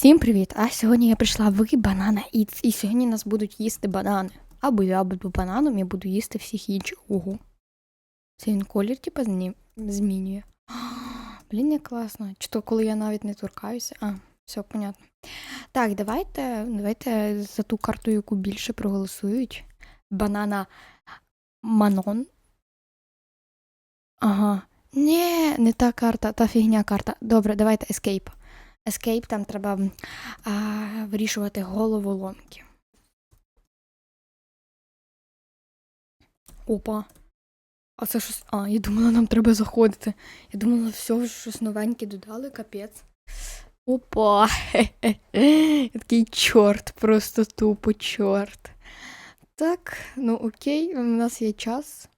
Всім привіт! А сьогодні я прийшла в банана Eats, і сьогодні нас будуть їсти банани. Або я буду бананом, я буду їсти всіх інших. Ого. Це він колір, типа, змінює. Блін, як класно. Чи то коли я навіть не торкаюся? А, все, понятно. Так, давайте, давайте за ту карту, яку більше проголосують. Банана Манон. Ага. Ні, не та карта, та фігня карта. Добре, давайте Escape. Escape, там треба а, вирішувати головоломки. Опа. А це щось. А, я думала, нам треба заходити. Я думала, все, щось новеньке додали, капець. Опа. Я Такий чорт, просто тупо чорт. Так, ну окей, у нас є час.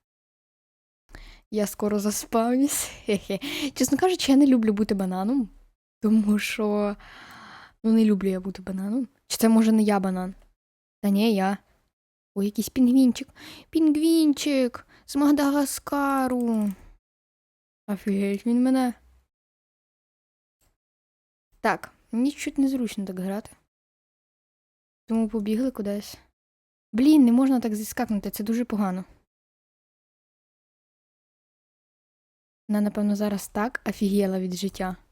Я скоро заспавнюсь. Чесно кажучи, я не люблю бути бананом. Тому що ну не люблю я бути бананом. Чи це може не я банан? Та ні, я. Ой, якийсь пінгвінчик. Пінгвінчик з Мадагаскару. Офігеть, він мене. Так, мені чуть незручно так грати. Тому побігли кудись. Блін, не можна так зіскакнути, це дуже погано. Вона, напевно, зараз так офігела від життя.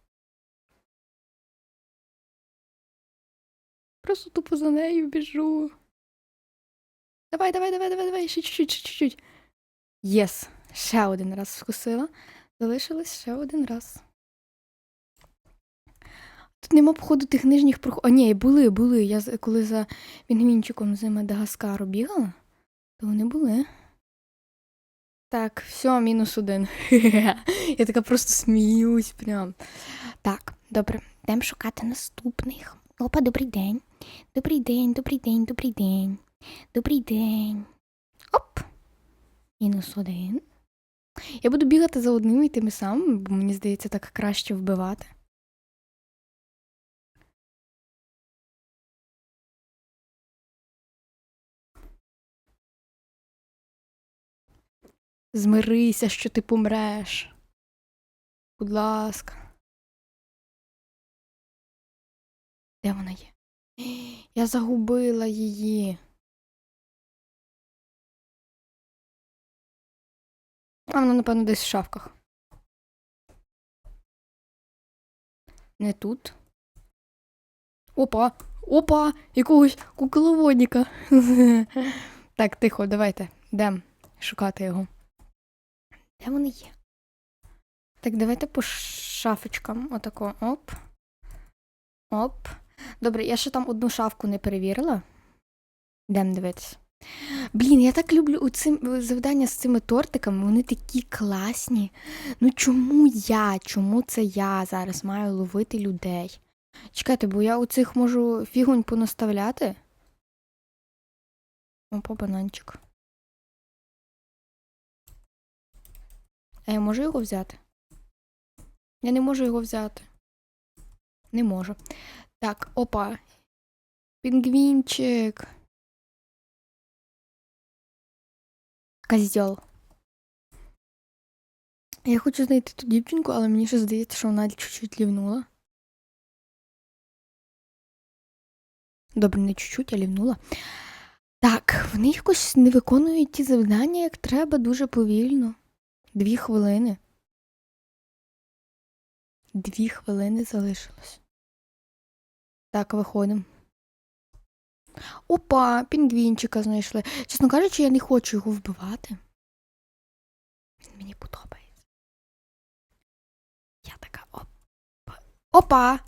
Просто тупо за нею біжу. Давай, давай, давай, давай, давай, ще чуть-чуть, ще чуть-чуть. Єс, ще один раз вкусила. Залишилось ще один раз. Тут нема, походу, тих нижніх проход. А, ні, були, були. Я коли за пінгвінчиком з Мадагаскару бігала, то вони були. Так, все, мінус один. Я така просто сміюсь прям. Так, добре, йдемо шукати наступних. Опа, добрий день. Добрий день, добрий день, добрий день. Добрий день. Оп. Мінус один. Я буду бігати за одними і тими самими, бо мені здається, так краще вбивати. Змирися, що ти помреш. Будь ласка. Де вона є? Я загубила її. А вона, напевно, десь в шафках. Не тут. Опа! Опа! Якогось куколоводника. так, тихо, давайте. Йдемо шукати його. Де вони є? Так, давайте по шафочкам. Отако. Оп. Оп. Добре, я ще там одну шафку не перевірила. Йдемо дивитися. Блін, я так люблю цим завдання з цими тортиками, вони такі класні. Ну чому я? Чому це я зараз маю ловити людей? Чекайте, бо я у цих можу фігонь понаставляти. Опа, бананчик. А я можу його взяти? Я не можу його взяти. Не можу. Так, опа. Пінгвінчик. Козьол. Я хочу знайти ту дівчинку, але мені ще здається, що вона чуть-чуть лівнула. Добре, не чуть-чуть, а лівнула. Так, вони якось не виконують ті завдання, як треба, дуже повільно. Дві хвилини. Дві хвилини залишилось. Так, виходимо. Опа, пінгвінчика знайшли. Чесно кажучи, я не хочу його вбивати. Він мені подобається. Я така опа. Опа!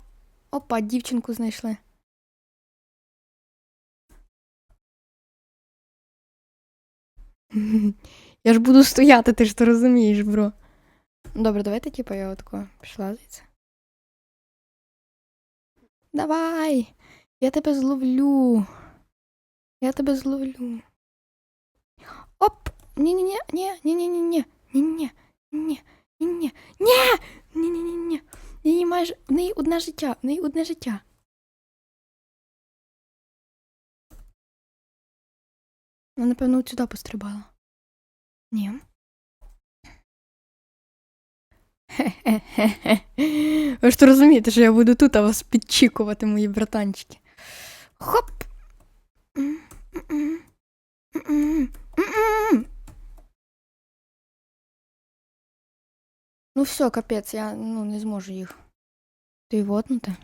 Опа, дівчинку знайшли. Я ж буду стояти, ти ж то розумієш, бро. Добре, давайте, типу, я отако пішла звідси. Давай! Я тебе зловлю. Я тебе зловлю. Оп! Ні-ні-ні, ні-ні-ні-ні-ні, ні-ні-ні, ні-ні, ні-ні, ні, ні-ні-ні-ні. Її майже в неї одне життя, в неї одне життя. Вона, напевно, от сюди пострибала. Ні. Хе-хе-хе. Ви ж то розумієте, що я буду тут, а вас підчікувати, мої братанчики. Хоп! Ну все, капець, я ну, не зможу їх. Ти вотнути.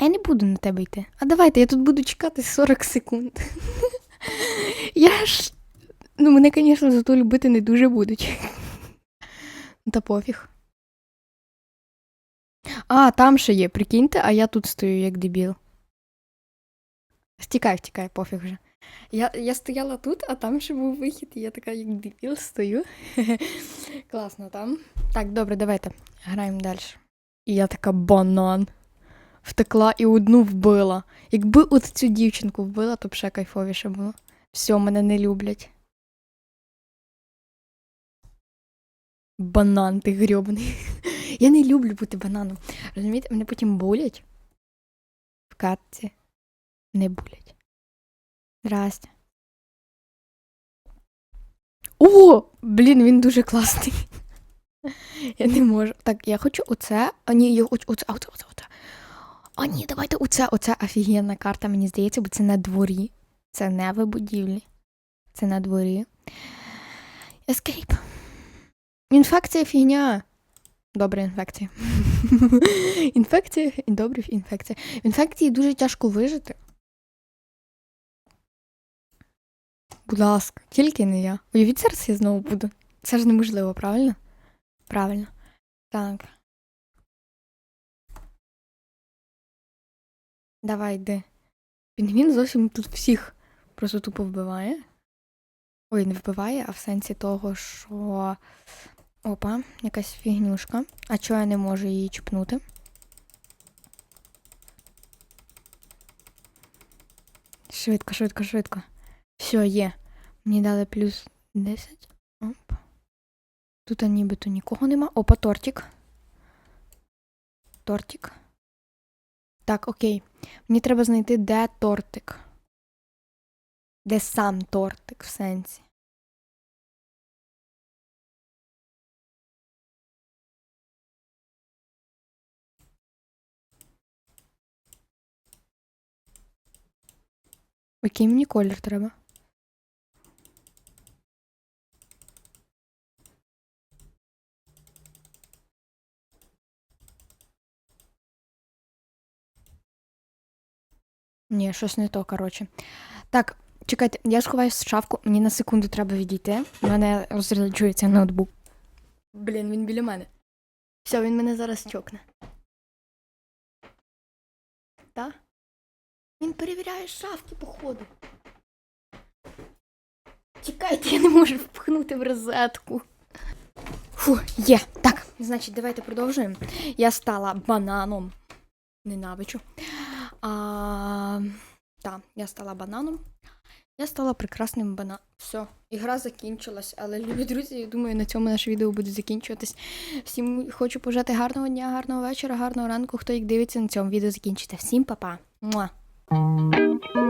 Я не буду на тебе йти. А давайте, я тут буду чекати 40 секунд. Я ж. Ну, мене, звісно, зато любити не дуже будуть. Та пофіг. А, там ще є, прикиньте, а я тут стою як дебіл. Втікай, втікай, пофіг вже. Я, я стояла тут, а там ще був вихід, і я така як дебіл стою. Класно там. Так, добре, давайте. Граємо далі. І я така банан. Втекла і одну вбила. Якби от цю дівчинку вбила, то б ще кайфовіше було. Все, мене не люблять. Банан, ти грьобаний. Я не люблю бути бананом. Розумієте, мене потім булять. В катці. Не булять. Здрасте. О! Блін, він дуже класний. Я не можу. Так, я хочу оце. А ні, я хочу оце, оце, оце, оце. А ні, давайте оце, оце офігенна карта, мені здається, бо це на дворі. Це не в будівлі. Це на дворі. Escape. Інфекція фігня. Добра інфекція. інфекція і добре інфекція. В інфекції дуже тяжко вижити. Будь ласка, тільки не я. Уявіть, зараз я знову буду. Це ж неможливо, правильно? Правильно. Так. Давай, йди. Пінгвін зовсім тут всіх просто тупо вбиває. Ой, не вбиває, а в сенсі того, що. Опа, якась фігнюшка. А чого я не можу її чіпнути? Швидко, швидко, швидко. Все, є. Мені дали плюс 10. Оп. Тут нібито нікого нема. Опа, тортик. Тортик. Так, окей. Мені треба знайти, де тортик. Де сам тортик в сенсі. Який мені колір треба? Ні, щось не то, коротше. Так, чекайте, я сховаюсь в шафку, мені на секунду треба відійти. У мене розряджується ноутбук. Блін, він біля мене. Все, він мене зараз чокне. Та? Він перевіряє шафки, походу. Чекайте, я не можу впхнути в розетку. Фу, є. Так, значить, давайте продовжуємо. Я стала бананом. Ненавичу. А, так, я стала бананом. Я стала прекрасним бананом. Все, ігра закінчилась, але любі друзі, я думаю, на цьому наше відео буде закінчуватись. Всім хочу пожати гарного дня, гарного вечора, гарного ранку. Хто їх дивиться на цьому відео закінчите. Всім па-па. Música